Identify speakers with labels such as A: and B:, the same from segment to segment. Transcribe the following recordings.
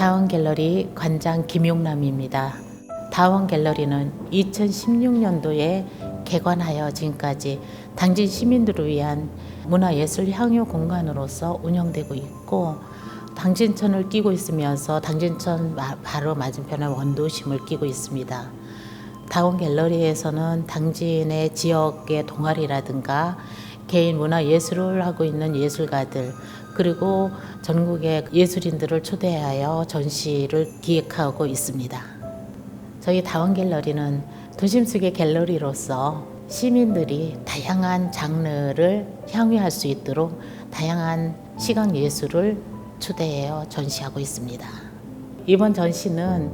A: 다원 갤러리 관장 김용남입니다. 다원 갤러리는 2016년도에 개관하여 지금까지 당진 시민들을 위한 문화예술 향유 공간으로서 운영되고 있고 당진천을 끼고 있으면서 당진천 마- 바로 맞은편에 원도심을 끼고 있습니다. 다원 갤러리에서는 당진의 지역의 동아리라든가 개인 문화 예술을 하고 있는 예술가들 그리고 전국의 예술인들을 초대하여 전시를 기획하고 있습니다. 저희 다원 갤러리는 도심 속의 갤러리로서 시민들이 다양한 장르를 향유할 수 있도록 다양한 시각 예술을 초대하여 전시하고 있습니다. 이번 전시는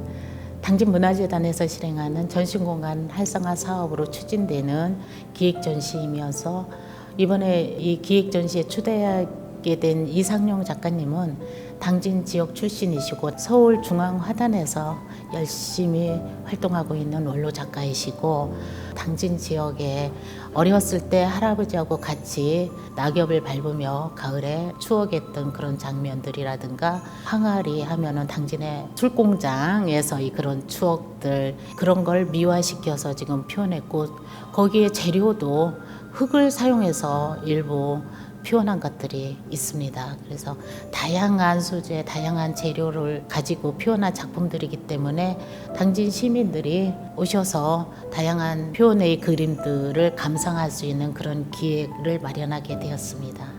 A: 당진문화재단에서 실행하는 전시공간 활성화 사업으로 추진되는 기획 전시이면서 이번에 이 기획 전시에 초대하게 된 이상용 작가님은 당진 지역 출신이시고 서울 중앙 화단에서 열심히 활동하고 있는 원로 작가이시고 당진 지역에 어렸을 때 할아버지하고 같이 낙엽을 밟으며 가을에 추억했던 그런 장면들이라든가 항아리 하면은 당진의 술공장에서 이 그런 추억들 그런 걸 미화시켜서 지금 표현했고 거기에 재료도 흙을 사용해서 일부 표현한 것들이 있습니다. 그래서 다양한 소재, 다양한 재료를 가지고 표현한 작품들이기 때문에 당진 시민들이 오셔서 다양한 표현의 그림들을 감상할 수 있는 그런 기회를 마련하게 되었습니다.